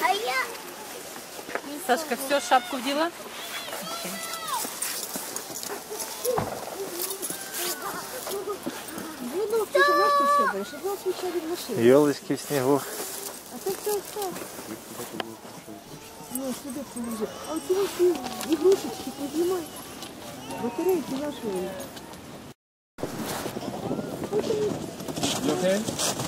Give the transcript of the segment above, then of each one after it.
А я Сашка, все, шапку вділа? Ну, ти ж бачиш себе, що два ключа від машини. Йолочки в снігу. А це все все. Ну, сюди положи. А оці ось ігрушечки познімай. Батарейки наші. I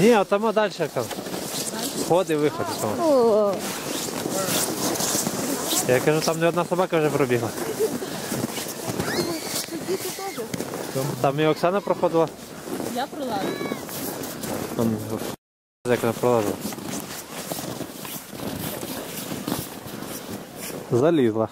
Ні, а там далі там. Вход і виход. Там. Я кажу, там не одна собака вже пробігла. Там і Оксана проходила. Я пролазила. Он, як вона пролазила. Залізла.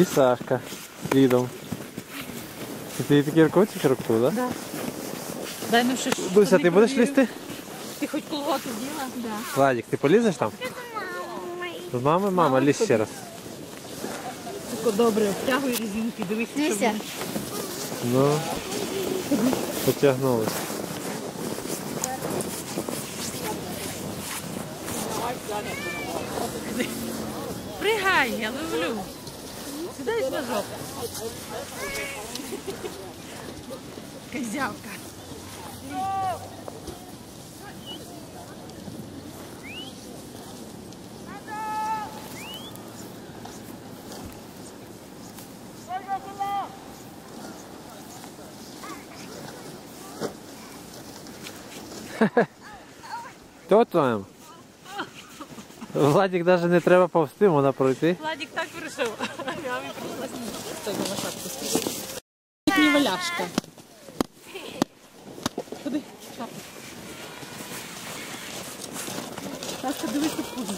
І Сашка слідом. І Ти такий рукавиці рукав, так? Да? Дай ну ще Дуся, ти будеш лізти? Ти хоч колготи вділа? Да. Владик, ти полізеш там? З мами, мама, лізь ще раз. Тако добре, обтягуй резинки, дивись, що буде. Ну, потягнулись. Пригай, я ловлю. Сідай на жопу. Козявка. Хто там? Владік навіть не треба повсти, вона пройти. Владік так вирішив. Я не валяшка. Ходи, шапку. Так, дивись, куди.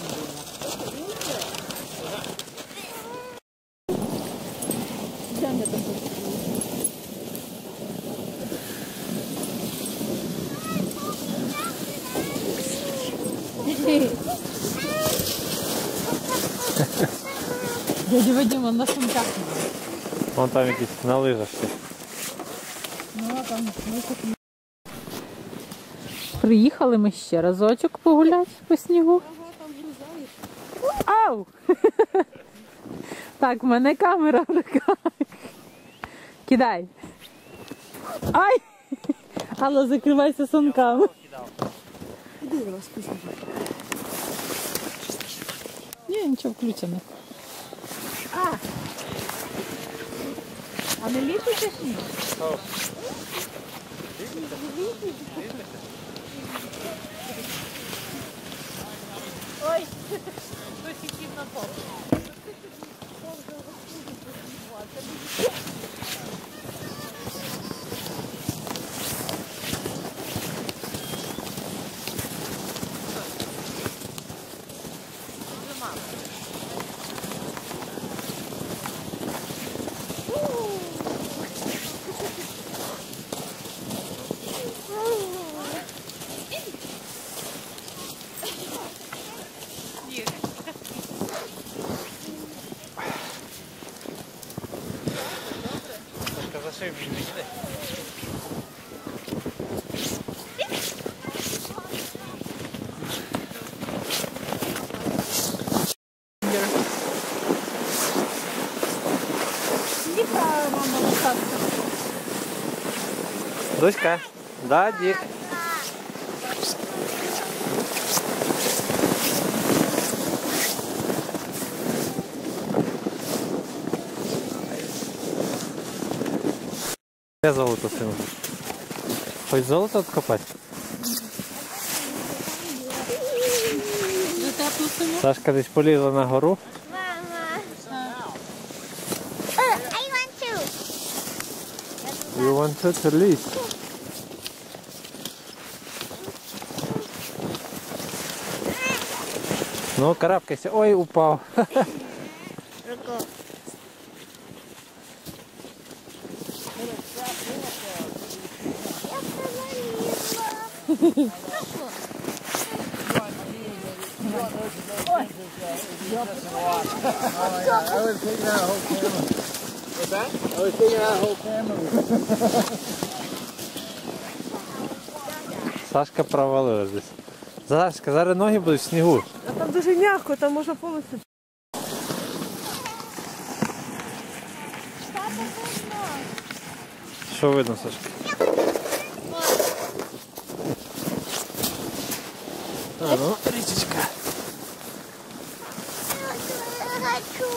Дядя Вадим, на сумках. Вон там якісь на лижах. ще. Приїхали ми ще разочок погуляти по снігу. Ау! Так, в мене камера в руках. Кидай. Ай! Алла, закривайся сумками. Іди до вас пісня. Ні, нічого включено. lá. A milícia é assim. Oi. Estou sentindo na porta. Дуська. Да, Дік. Де золото сину? Хоч золото откопати? Сашка десь полізла на гору. 140 ліс. Ну, карабкайся. Ой, упав. I was taking that whole camera. Руку. Я провалила. Сашка провалилась десь. Сашка, зараз ноги будуть в снігу. А там дуже м'яко, там можна повністю. Що видно, Сашка? А, ну, річечка. Хочу.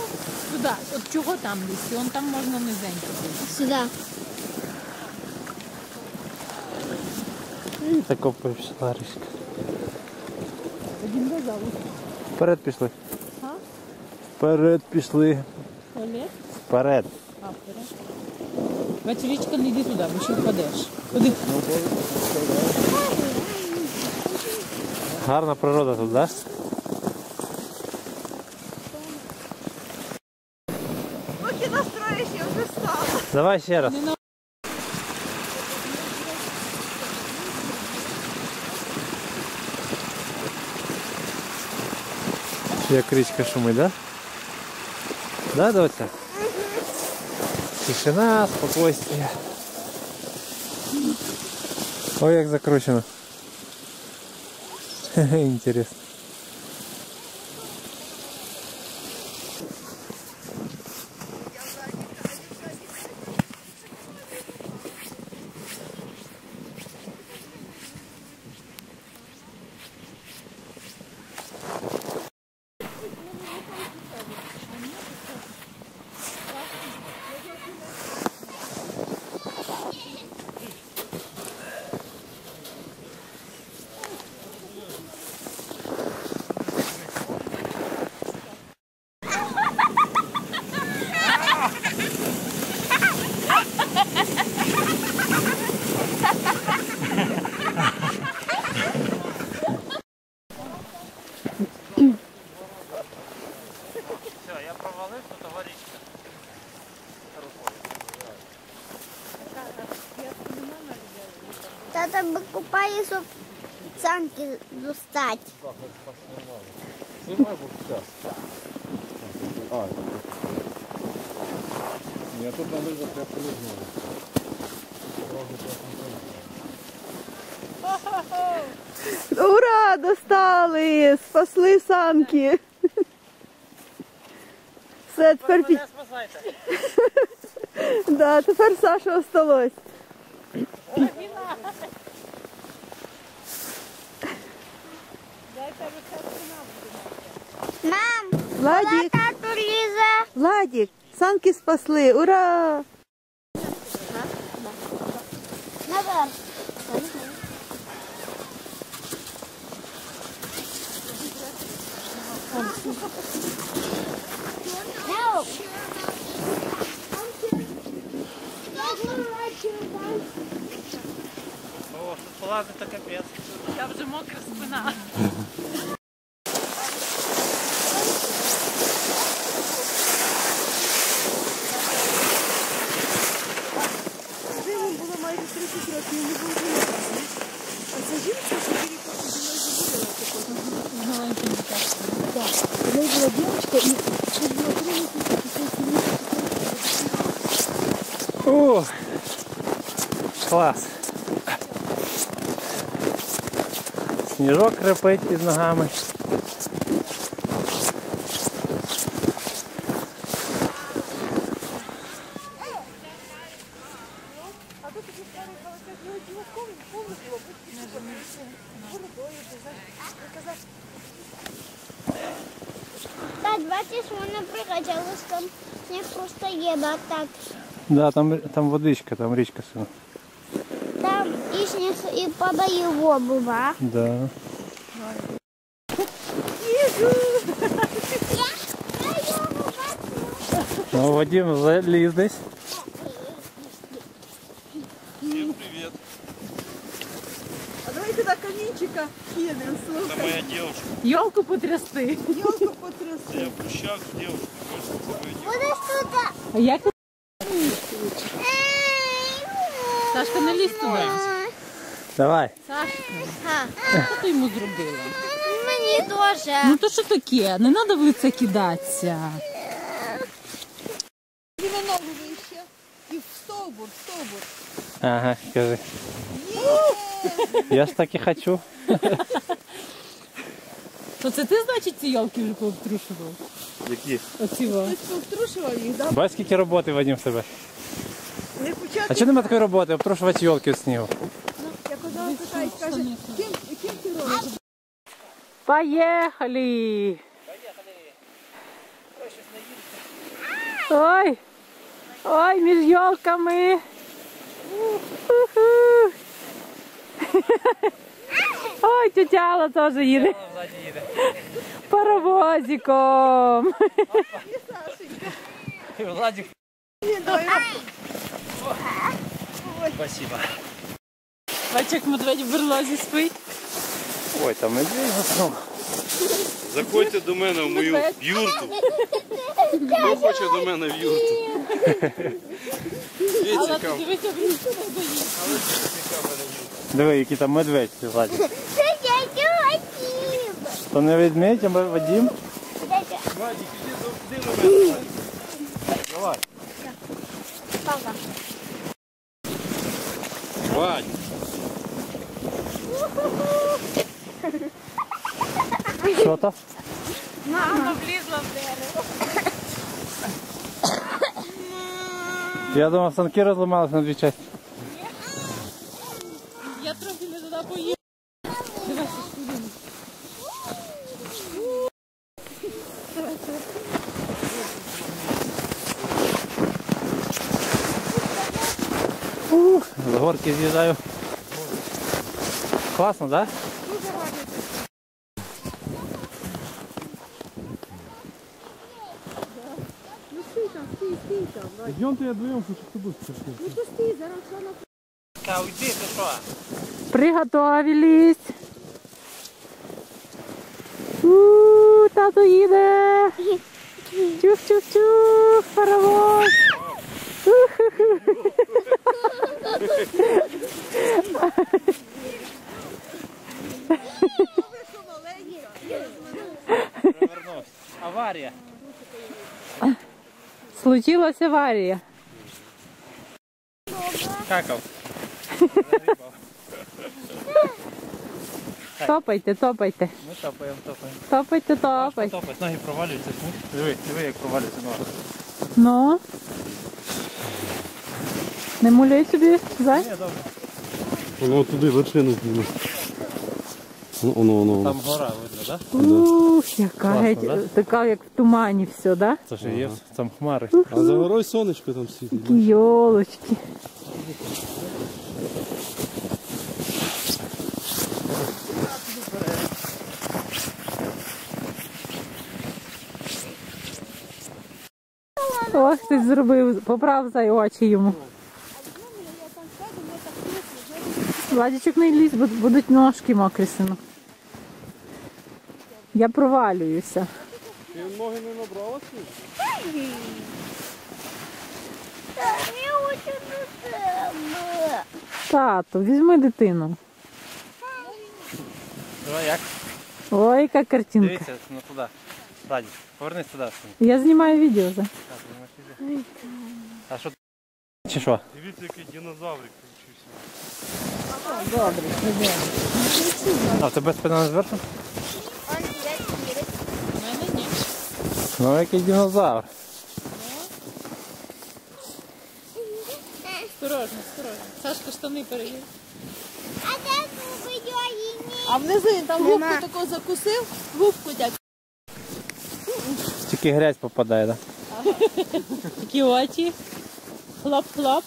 Туди. От чого там лізти? Он там можна низенько бути. Сюда. І тако пішла річка. Вперед пішли. А? Вперед пішли. Туалет? Вперед. А, вперед. Бач, річка, не йди туди, бо ще впадеш. Ходи. Гарна природа тут, да? Давай ще раз. Як річка шумить, да? Да, доця? Тишина, спокойствие. Ой, як закручено. Хе-хе, Интересно. Все, я провалив, то того річка. Тата викупає, щоб санки достати. Я тут на лижах я полізну. Ура! Достали! Спасли самки. Все, тепер під... Да, тепер Саша осталось. Мам, Владик, тату лізе. Владик, санки спасли. Ура! Наверх. Help. О, тут полазить то капець. Я вже мокра спина. Сніжок крепить під ногами. Так, бачиш, вона прикачалась, там сніг просто є, да, так. Да, там, там водичка, там річка сина. Там і сніг і падає в воду, да? Да. Я, я його бачу. Ну, Вадим заліз десь. А давайте на камінчика кинемо, слухай. Моя девушка. Йолку потрясти. Йолку потрясти. Я в кущах девушка. кажется, такой девушка. Будеш тут. А як ти? Ей, Сашка, не лізь туди. Давай. Сашка, що ти йому зробила? Мені теж. Ну то що таке? Не треба в лице кидатися. І на ногу вище. І в стовбур, в стовбур. Ага, скажи. Я ж так і хочу. То це ти, значить, ці йолки вже пообтрушував? Які? Оці во. Хтось повтрушував їх, да? Бачиш, скільки роботи в себе. Не почати. А чого нема такої роботи? Обтрушувати йолки від снігу. Ким, ким ти робиш? Поехали! Ой! Ой, між елками! Ой, тетя Алла теж їде. Паровозиком. Владик. Спасибо. Бачок медведь в берлозі спить. Ой, там медведь заснув. Заходьте до мене в мою юрту. Хто хоче до мене в юрту? Але дивися, він не. Диви, який там медведь Владик. Це дядя Вадим. То не ведмедь, а Вадим. Дядя. Владик, іди іди до мене. Давай. Що то? Мама влізла в дерево. Я думав, санки розламалися на дві частини. Я трохи не туди поїхала. Дивися, Ух, з горки з'їжджаю. Класно, так? Ну стій там. Вадь. Идемте я вдвоем, хочу с тобой спуститься. Ну то стій, зараз вона Та уйди, ти що? Приготовились. У, тато їде. Чух-чух-чух, паровоз. Перевернувся. Аварія. Случилась аварія. Какав. Топайте, топайте. Ми топаємо, топаємо. Топайте, топайте. Топать, ноги провалюються. Диви, диви, як провалюються ноги. Ну. Не муляй собі, зай. Ні, добре. Воно туди вершину зніме. Ну, воно, воно, воно. Там гора видно, так? Ух, яка Класно, геть, да? така як в тумані все, да? Це ж є там хмари. А за горою сонечко там світить. Такі йолочки. Ох, ти зробив, поправ зай очі йому. Владічок не лізь, бо будуть ножки мокрі, сину. Я провалююся. Ти ноги не набрала тебе. Тато, візьми дитину. Давай як? Ой, яка картинка. Дивіться, ну туди. Раді, повернись туди. Я знімаю відео. За. А що? Чи що? Дивіться, який динозаврик включився. Добре, добре. А в тебе спина зверху? У мене ні. Ну який динозавр. Осторожно, осторожно. Сашка штани перевір. А де ні? А внизу він там губку таку закусив, губку так. Тільки грязь попадає, так? Такі очі. Хлоп-хлоп.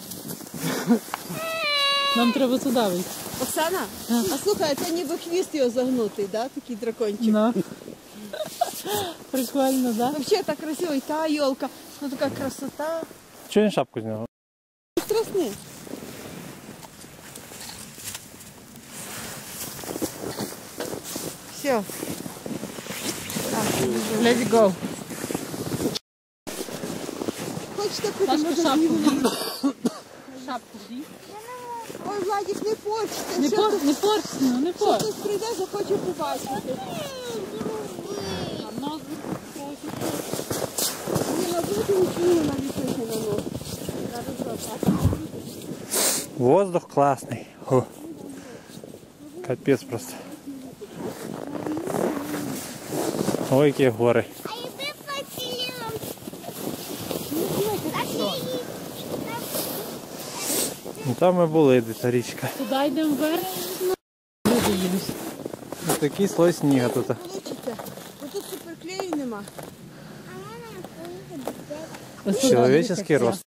Нам треба сюди вийти. Оксана, а слухай, це ніби хвіст його загнутий, да? такий дракончик. Ну. Прикольно, да? Взагалі так красиво, і та йолка, ну така красота. Чого він шапку зняв? Страсний. Все. Let's go. Хочете куди Сашка можна шапку знімати? вдій. Шапку вдій. Ой, Владик, не почте. Не Ще пор, хтось- не порсь, ну не ще порсь. хтось прийде, захоче побачити. А ногу Ні, на буде нічого не наліпити на нос. Воздух класний. О. Капець просто. Ой, які гори. Ну, Там ми були, де та річка. Туди йдемо вверх. Люди їдуть. Ось Такий слой снігу тут. Тут суперклею нема. Туди, дивіться, рост.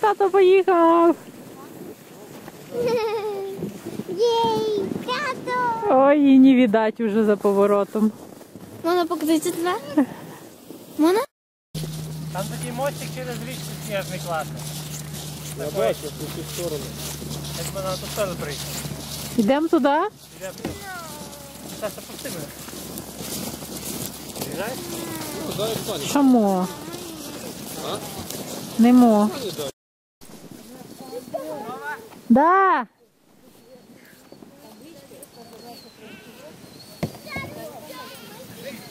Тато поїхав. Єй, тато. Ой, її не видать уже за поворотом. Можна показати тебе? Можна? Там такий мостик через річку сніжний класний. Я бачу, по ту сторону. Якби на ту сторону приїхав. Йдемо туди? Зараз опусти мене. Приїжджаєш? Ну, дай Оксані. Чому? А? Немо. Оксані дай. Да.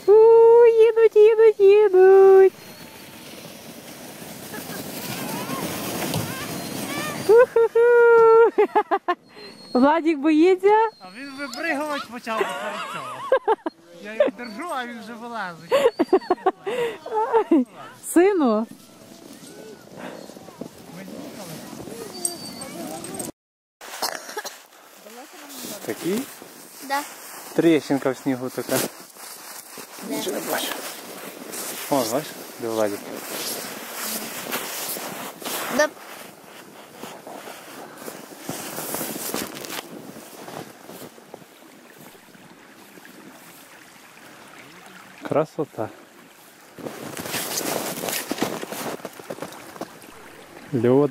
У, їдуть, їдуть, їдуть. Уху-ху. Владик боїться? А він вибригувати почав перед цього. Я його держу, а він вже вилазить. Сину? Такий? Да. Трещинка в снігу така. Нічого не бачу. О, бачиш, де Владик. Да. Красота. Лед.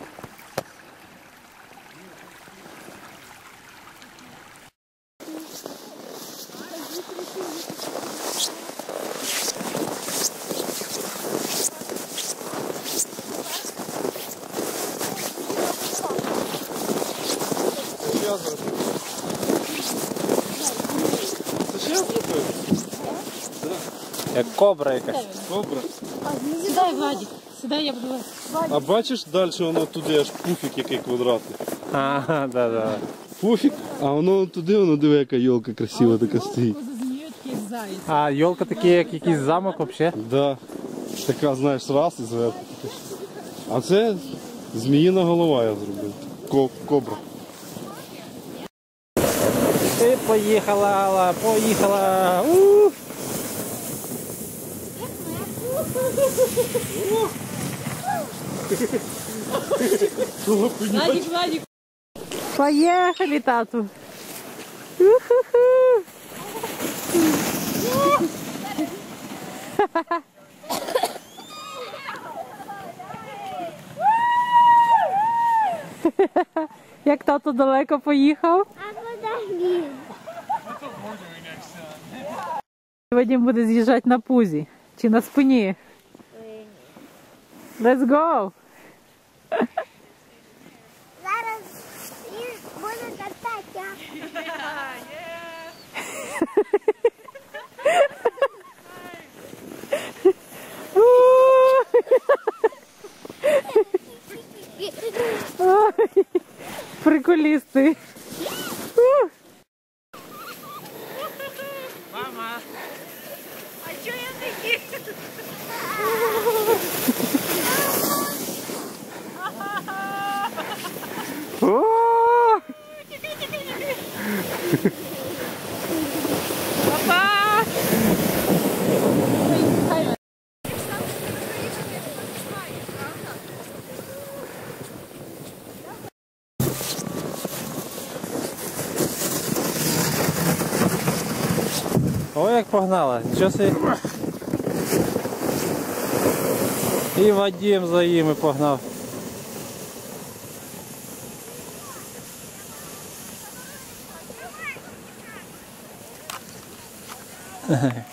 Як кобра якась. Добре. Сідай, Владик. Сідай, я буду. А бачиш далі воно туди аж пуфік який квадратний. Ага, да, да. Пуфік, а воно туди, воно диви, яка йолка красива така стоїть. А йолка такий, як якийсь замок взагалі. Да. Така, знаєш, раз і зверху. А це зміїна голова я зробив. Ко- Кобра. Ти поїхала, Алла, поїхала. У! Владик, Владик. Поехали, тату. Як тато далеко поїхав? А куди він? Буде з'їжджати на пузі чи на спині. Let's go! Зараз він буде кататися. Ой. приколісти. О, як погнала, нічого собі. І Вадим за їми погнав. Хе-хе.